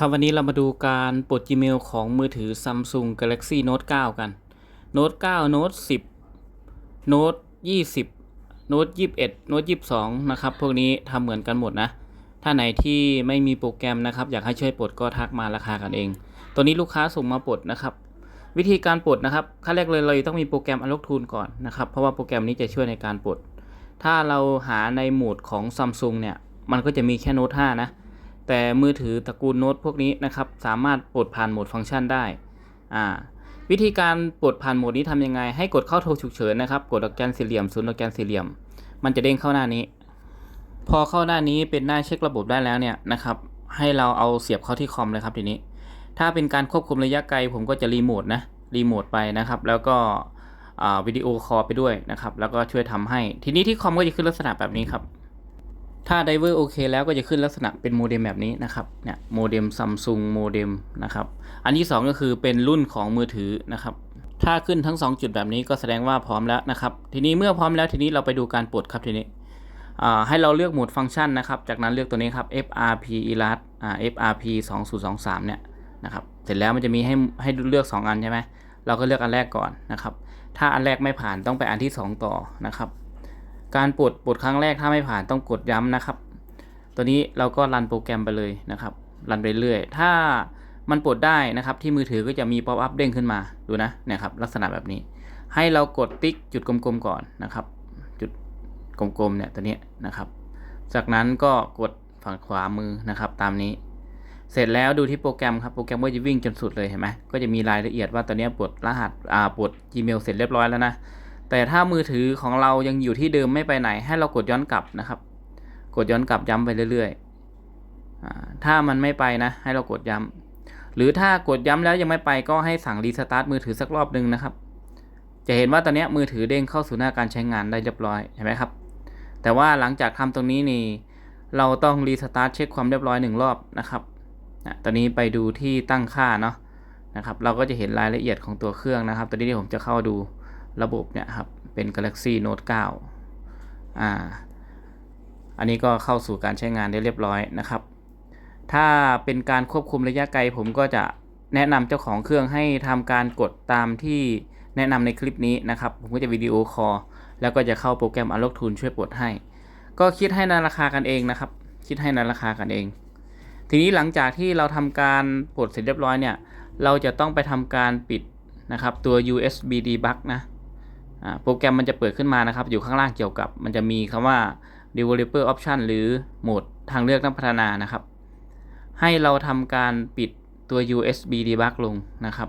ครับวันนี้เรามาดูการปลด Gmail ของมือถือ Samsung Galaxy Note 9 กัน Note 9 Note 10 Note 20 Note 21 Note 22 นะครับ พวกนี้ทำเหมือนกันหมดนะ ถ้าไหนที่ไม่มีโปรแกรมนะครับ อยากให้ช่วยปลดก็ทักมาราคากันเอง ตัวนี้ลูกค้าส่งมาปลดนะครับ วิธีการปลดนะครับ ขั้นแรกเลยเราต้องมีโปรแกรม Unlock Tool ก่อนนะครับ เพราะว่าโปรแกรมนี้จะช่วยในการปลด ถ้าเราหาในโหมดของ Samsung เนี่ย มันก็จะมีแค่ Note 5 นะ แต่มือถือตระกูลโน้ตพวกนี้นะครับสามารถปลดผ่านโหมดฟังก์ชันได้อ่าวิธีการปลดผ่านโหมดนี้ทำยังไง ให้กดเข้าโทรฉุกเฉินนะครับ กดดอกจันสี่เหลี่ยมศูนย์ดอกจันสี่เหลี่ยม มันจะเด้งเข้าหน้านี้ พอเข้าหน้านี้เป็นหน้าเช็คระบบได้แล้วเนี่ยนะครับ ให้เราเอาเสียบเข้าที่คอมเลยครับทีนี้ ถ้าเป็นการควบคุมระยะไกล ผมก็จะรีโมทนะ รีโมทไปนะครับ แล้วก็วิดีโอคอลไปด้วยนะครับ แล้วก็ช่วยทำให้ ทีนี้ที่คอมก็จะขึ้นลักษณะแบบนี้ครับ ถ้าไดเวอร์โอเคแล้วก็จะขึ้นลักษณะเป็นโมเด็มแบบนี้นะครับเนี่ยโมเด็มซัมซุงโมเด็มนะครับอันที่ 2 ก็คือเป็นรุ่นของมือถือนะครับถ้าขึ้นทั้ง 2 จุดแบบนี้ก็แสดงว่าพร้อมแล้วนะครับทีนี้เมื่อพร้อมแล้วทีนี้เราไปดูการปลดครับทีนี้ให้เราเลือกโหมดฟังก์ชันนะครับจากนั้นเลือกตัวนี้ครับ FRP Elas FRP 2023เนี่ยนะครับเสร็จแล้วมันจะมีให้ให้เลือก 2 อันใช่ไหมเราก็เลือกอันแรกก่อนนะครับถ้าอันแรกไม่ผ่านต้องไปอันที่ 2 ต่อนะครับ การปลดปลดครั้งแรกถ้าไม่ผ่านต้องกดย้ำนะครับ ตัวนี้เราก็รันโปรแกรมไปเลยนะครับ รันไปเรื่อย ถ้ามันปลดได้นะครับ ที่มือถือก็จะมีป๊อปอัพเด้งขึ้นมาดูนะเนี่ยครับลักษณะแบบนี้ ให้เรากดติ๊กจุดกลมๆก่อนนะครับ จุดกลมๆเนี่ยตัวนี้นะครับ จากนั้นก็กดฝั่งขวามือนะครับตามนี้ เสร็จแล้วดูที่โปรแกรมครับโปรแกรมก็จะวิ่งจนสุดเลยเห็นไหมก็จะมีรายละเอียดว่าตอนนี้ปลดรหัสอ่าปลด Gmail เสร็จเรียบร้อยแล้วนะ แต่ถ้ามือถือของเรายังอยู่ที่เดิมไม่ไปไหน ให้เรากดย้อนกลับนะครับ กดย้อนกลับย้ำไปเรื่อยๆถ้ามันไม่ไปนะ ให้เรากดย้ำหรือถ้ากดย้ำแล้วยังไม่ไปก็ให้สั่งรีสตาร์ทมือถือสักรอบหนึ่งนะครับ จะเห็นว่าตอนนี้มือถือเด้งเข้าสู่หน้าการใช้งานได้เรียบร้อยเห็นไหมครับ แต่ว่าหลังจากทำตรงนี้นี่เราต้องรีสตาร์ทเช็คความเรียบร้อยหนึ่งรอบนะครับตอนนี้ไปดูที่ตั้งค่าเนาะนะครับ เราก็จะเห็นรายละเอียดของตัวเครื่องนะครับ ตอนนี้ที่ผมจะเข้าดู ระบบเนี่ยครับเป็น Galaxy Note 9อ่าอันนี้ก็เข้าสู่การใช้งานได้เรียบร้อยนะครับ ถ้าเป็นการควบคุมระยะไกล ผมก็จะแนะนำเจ้าของเครื่องให้ทำการกดตามที่แนะนำในคลิปนี้นะครับ ผมก็จะวิดีโอคอลแล้วก็จะเข้าโปรแกรม Unlock Tool ช่วยปลดให้ ก็คิดให้ในราคากันเองนะครับ คิดให้ในราคากันเอง ทีนี้หลังจากที่เราทำการปลดเสร็จเรียบร้อยเนี่ย เราจะต้องไปทำการปิดนะครับตัว USB debug นะ โปรแกรมมันจะเปิดขึ้นมานะครับ อยู่ข้างล่างเกี่ยวกับมันจะมีคำว่า developer option หรือโหมดทางเลือกนักพัฒนานะครับ ให้เราทำการปิดตัว USB debug ลงนะครับ